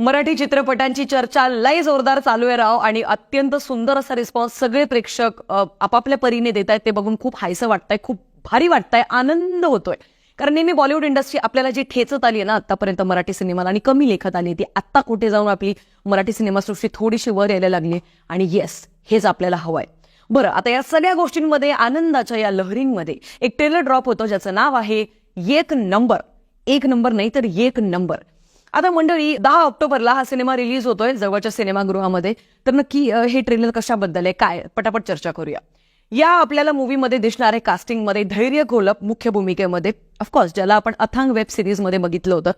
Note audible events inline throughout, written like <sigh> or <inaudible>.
मराठी चित्रपटांची चर्चा लय जोरदार चालू आहे राव आणि अत्यंत सुंदर असा रिस्पॉन्स सगळे प्रेक्षक आपापल्या परीने देत आहेत. ते बघून खूप हायसं वाटतंय खूप भारी वाटतंय आनंद होतोय. कारण नेहमी बॉलिवूड इंडस्ट्री आपल्याला जी ठेचत आली आहे ना आतापर्यंत मराठी सिनेमाला आणि कमी लेखत आली ती आत्ता कुठे जाऊन आपली मराठी सिनेमासृष्टी थोडीशी वर यायला लागली आणि येस हेच आपल्याला हवंय. बरं आता या सगळ्या गोष्टींमध्ये आनंदाच्या या लहरींमध्ये एक ट्रेलर ड्रॉप होतं ज्याचं नाव आहे एक नंबर. एक नंबर नाही तर एक नंबर. आता मंडळी दहा ऑक्टोबरला हा सिनेमा रिलीज होतोय जवळच्या सिनेमागृहामध्ये. तर नक्की हे ट्रेलर कशाबद्दल आहे? काय? पटापट चर्चा करूया. या आपल्याला मूवीमध्ये दिसणारे कास्टिंगमध्ये धैर्य घोलप मुख्य भूमिकेमध्ये. ऑफकोर्स ज्याला आपण अथांग वेब सिरीजमध्ये बघितलं होतं.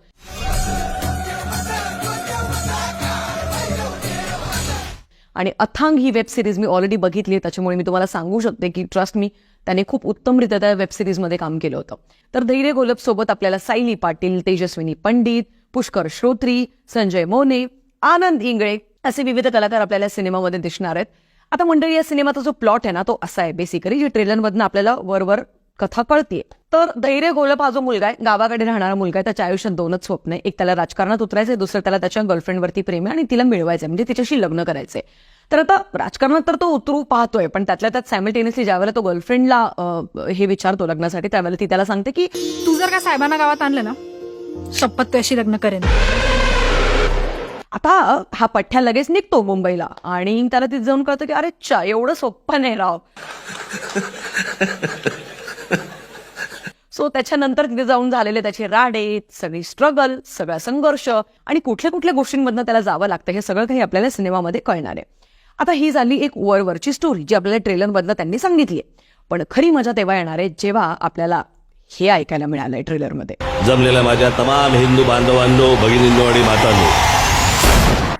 आणि अथांग ही वेब सिरीज मी ऑलरेडी बघितली त्याच्यामुळे मी तुम्हाला सांगू शकते की ट्रस्ट मी त्याने खूप उत्तमरित्या त्या वेब सिरीजमध्ये काम केलं होतं. तर धैर्य गोलप सोबत आपल्याला सायली पाटील तेजस्विनी पंडित पुष्कर श्रोत्री संजय मोने आनंद इंगळे असे विविध कलाकार आपल्याला सिनेमामध्ये दिसणार आहेत. आता मंडळी या सिनेमाचा जो प्लॉट आहे ना तो असा आहे. बेसिकली जे ट्रेलरमधनं आपल्याला वरवर कथा कळतीये. तर धैर्य गोलप हा जो मुलगा आहे गावाकडे राहणारा मुलगा आहे त्याच्या आयुष्यात दोनच स्वप्न आहे एक त्याला राजकारणात उतरायचंय दुसरं त्याला त्याच्या गर्लफ्रेंडवरती प्रेम आहे आणि तिला मिळवायचंय. म्हणजे तिच्याशी लग्न करायचंय. तर आता राजकारणात तर तो उतरू पाहतोय पण त्यातल्या त्यात सायमल्टेनियसली ज्यावेळेला तो गर्लफ्रेंडला हे विचारतो लग्नासाठी त्यावेळेला ती त्याला सांगते की तू जर का साहेबांना गावात आणलं ना शपथ अशी लग्न करेन. आता हा पठ्ठ्या लगेच निघतो मुंबईला. आणि त्याला तिथे जाऊन कळतं की अरे चा एवढं सोपं नाही राव. सो त्याच्यानंतर तिथे जाऊन झालेले त्याचे राडे सगळी स्ट्रगल सगळा संघर्ष आणि कुठल्या कुठल्या गोष्टींमधनं त्याला जावं लागतं हे सगळं काही आपल्याला सिनेमामध्ये कळणार आहे. आता ही झाली एक वरवरची स्टोरी जी आपल्याला ट्रेलरमधनं त्यांनी सांगितली आहे पण खरी मजा तेव्हा येणार आहे जेव्हा आपल्याला हे ऐकायला मिळालंय ट्रेलरमध्ये. जमलेल्या माझ्या तमाम हिंदू बांधवांनो भगिनींनो आणि मातांनो.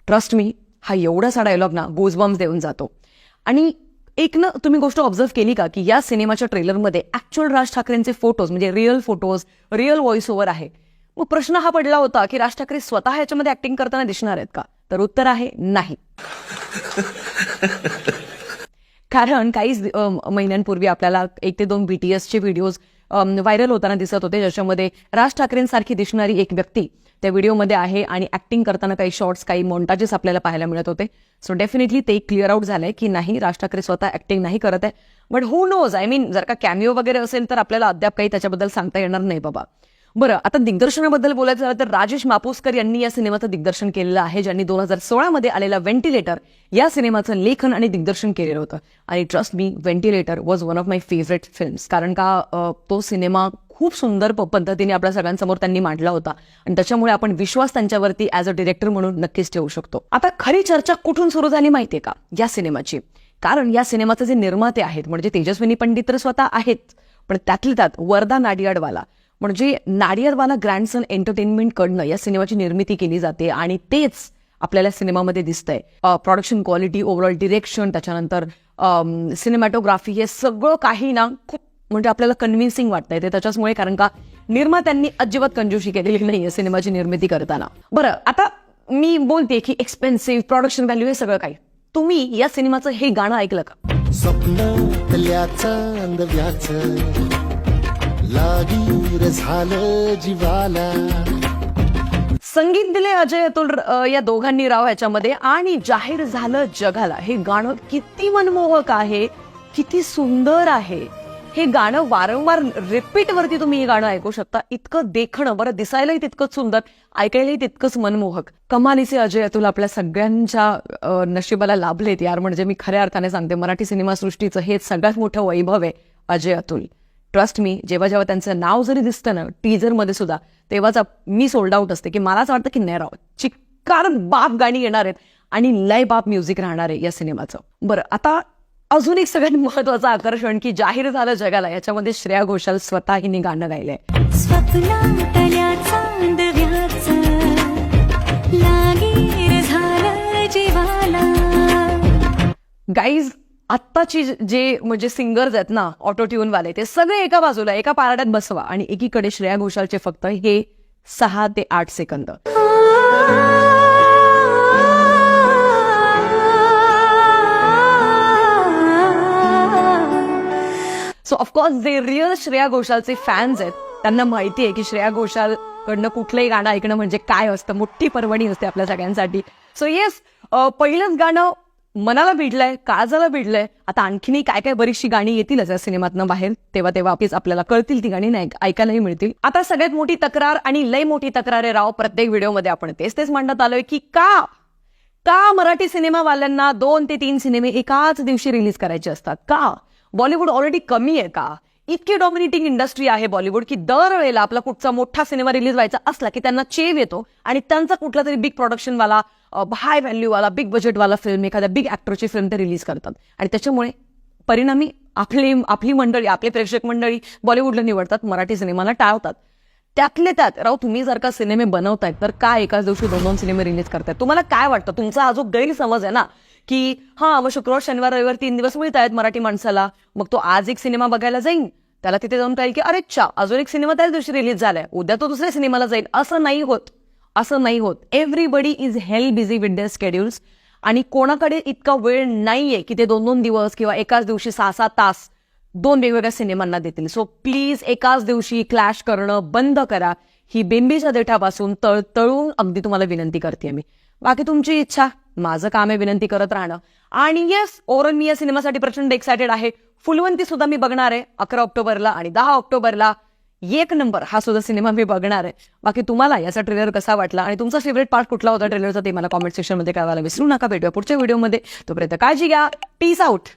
ट्रस्ट मी हा एवढासा डायलॉग ना गोजबम्स देऊन जातो. आणि एक ना तुम्ही गोष्ट ऑब्झर्व केली का की या सिनेमाच्या ट्रेलरमध्ये ऍक्च्युअल राज ठाकरेंचे फोटोज म्हणजे real photos real voice over आहे. मग प्रश्न हा पडला होता की राज ठाकरे स्वतः याच्यामध्ये ऍक्टिंग करताना दिसणार आहेत का? तर उत्तर आहे नाही. <laughs> कारण काही महिन्यांपूर्वी आपल्याला एक ते दोन बीटीएसचे व्हिडिओज व्हायरल होताना दिसत होते ज्याच्यामध्ये राज ठाकरेंसारखी दिसणारी एक व्यक्ती त्या व्हिडिओमध्ये आहे आणि ऍक्टिंग करताना काही शॉर्ट्स काही मोंटाजेस आपल्याला पाहायला मिळत होते. सो डेफिनेटली ते क्लिअर आउट झालंय की नाही राज ठाकरे स्वतः ऍक्टिंग नाही करत आहे. But who knows I mean जर का कॅमिओ वगैरे असेल तर आपल्याला अद्याप काही त्याच्याबद्दल सांगता येणार नाही बाबा. बरं आता दिग्दर्शनाबद्दल बोलायचं झालं तर राजेश मापुसकर यांनी या सिनेमाचं दिग्दर्शन केलेलं आहे ज्यांनी दोन हजार सोळामध्ये आलेला व्हेंटिलेटर या सिनेमाचं लेखन आणि दिग्दर्शन केलेलं होतं. आणि trust me Ventilator was one of my favourite films कारण का तो सिनेमा खूप सुंदर पद्धतीने आपल्या सगळ्यांसमोर त्यांनी मांडला होता. आणि त्याच्यामुळे आपण विश्वास त्यांच्यावरती ॲज अ डिरेक्टर म्हणून नक्कीच ठेवू शकतो. आता खरी चर्चा कुठून सुरू झाली माहितीये का? या सिनेमाची. कारण या सिनेमाचे जे निर्माते आहेत म्हणजे तेजस्विनी पंडित तर स्वतः आहेत पण त्यातल्या त्यात वरदा नाडियाडवाला म्हणजे नाडियाडवाला ग्रँडसन एंटरटेनमेंट कडनं या सिनेमाची निर्मिती केली जाते आणि तेच आपल्याला सिनेमामध्ये दिसतंय. प्रोडक्शन क्वालिटी ओव्हरऑल डिरेक्शन त्याच्यानंतर सिनेमॅटोग्राफी हे सगळं काही ना खूप म्हणजे आपल्याला कन्व्हिन्सिंग वाटतंय ते त्याच्याचमुळे कारण का निर्मात्यांनी अजिबात कंजूशी केलेली नाहीये सिनेमाची निर्मिती करताना. बरं आता मी बोलते की एक्सपेन्सिव्ह प्रोडक्शन व्हॅल्यू हे सगळं काही. तुम्ही या सिनेमाचं हे गाणं ऐकलं का? लागी रे झालं जीवाला. संगीत दिले अजय अतुल या दोघांनी राव ह्याच्यामध्ये. आणि जाहीर झालं जगाला. हे गाणं किती मनमोहक आहे किती सुंदर आहे. हे गाणं वारंवार रिपीट वरती तुम्ही हे गाणं ऐकू शकता. इतकं देखणं बरं दिसायलाही तितकंच सुंदर ऐकायलाही तितकंच मनमोहक. कमालीचे अजय अतुल आपल्या सगळ्यांच्या नशिबाला लाभलेत यार. म्हणजे मी खऱ्या अर्थाने सांगते मराठी सिनेमासृष्टीचं हे सगळ्यात मोठं वैभव आहे अजय अतुल. ट्रस्ट मी जेव्हा जेव्हा त्यांचं नाव जरी दिसतं ना टीजरमध्ये सुद्धा तेव्हाच मी सोल्ड आउट असते की मला असं वाटतं की नाही राव चिक्कार बाप गाणी येणार आहेत आणि लय बाप म्युझिक राहणार आहे या सिनेमाचं. बरं आता अजून एक सगळ्यात महत्वाचं आकर्षण की जाहीर झालं जगाला याच्यामध्ये श्रेया घोषाल स्वतः हिने गाणं गायलंय. गाईज आत्ताची जे म्हणजे सिंगर्स आहेत ना ऑटो ट्यूनवाले ते सगळे एका बाजूला एका पारड्यात बसवा आणि एकीकडे श्रेया घोषालचे फक्त हे सहा ते आठ सेकंद. सो ऑफकोर्स जे रिअल श्रेया घोषालचे फॅन्स आहेत. त्यांना माहिती आहे की श्रेया घोषाल कडनं कुठलंही गाणं ऐकणं म्हणजे काय असतं मोठी पर्वणी असते आपल्या सगळ्यांसाठी. सो येस पहिलंच गाणं मनाला भिडलंय काळजाला भिडलंय. आता आणखीनही काय काय बरीचशी गाणी येतीलच या सिनेमातनं बाहेर. तेव्हा तेव्हा आपलीच आपल्याला कळतील ती गाणी नाही ऐकायलाही मिळतील. आता सगळ्यात मोठी तक्रार आणि लय मोठी तक्रार आहे राव प्रत्येक व्हिडिओमध्ये आपण तेच तेच मांडण्यात आलोय की का? का मराठी सिनेमावाल्यांना दोन ते तीन सिनेमे एकाच दिवशी रिलीज करायचे असतात? का? बॉलिवूड ऑलरेडी कमी आहे का? इतकी डॉमिनेटिंग इंडस्ट्री आहे बॉलिवूड की दरवेळेला आपला कुठचा मोठा सिनेमा रिलीज व्हायचा असला की त्यांना चेव येतो आणि त्यांचा कुठला तरी बिग प्रोडक्शनवाला हाय व्हॅल्यूवाला बिग बजेटवाला फिल्म एखाद्या बिग ॲक्टरची फिल्म ते रिलीज करतात. आणि त्याच्यामुळे परिणामी आपली आपली मंडळी आपले प्रेक्षक मंडळी बॉलिवूडला निवडतात मराठी सिनेमाला टाळतात. त्यातले त्यात राव तुम्ही जर का सिनेमे बनवतायत तर काय एकाच दिवशी दोन दोन सिनेमे रिलीज करतायत? तुम्हाला काय वाटतं? तुमचा हा जो गैरसमज आहे ना की हा मग शुक्रवार शनिवार रविवार तीन दिवस मिळत आहेत मराठी माणसाला. मग तो आज एक सिनेमा बघायला जाईन. त्याला तिथे जाऊन कळेल की अरे चा अजून एक सिनेमा त्याच दिवशी रिलीज झालाय. उद्या तो दुसऱ्या सिनेमाला जाईल. असं नाही होत. असं नाही होत. Everybody is hell busy with their schedules आणि कोणाकडे इतका वेळ नाहीये की ते दोन दोन दिवस किंवा एकाच दिवशी सहा सात तास दोन वेगवेगळ्या सिनेमांना देतील. सो प्लीज एकाच दिवशी क्लॅश करणं बंद करा. ही बिंबीच्या देठापासून तळतळून अगदी तुम्हाला विनंती करते मी. बाकी तुमची इच्छा? माझं काम आहे विनंती करत राहणं. आणि येस ओरन मी या सिनेमासाठी प्रचंड एक्सायटेड आहे. फुलवंती सुद्धा मी बघणार आहे अकरा ऑक्टोबरला आणि दहा ऑक्टोबरला. एक नंबर हा सुद्धा सिनेमा मी बघणार आहे. बाकी तुम्हाला याचा ट्रेलर कसा वाटला आणि तुमचा फेवरेट पार्ट कुठला होता ट्रेलरचा ते मला कॉमेंट सेक्शनमध्ये कळवायला विसरू नका. भेटूया पुढच्या व्हिडिओमध्ये तोपर्यंत काळजी घ्या. Peace out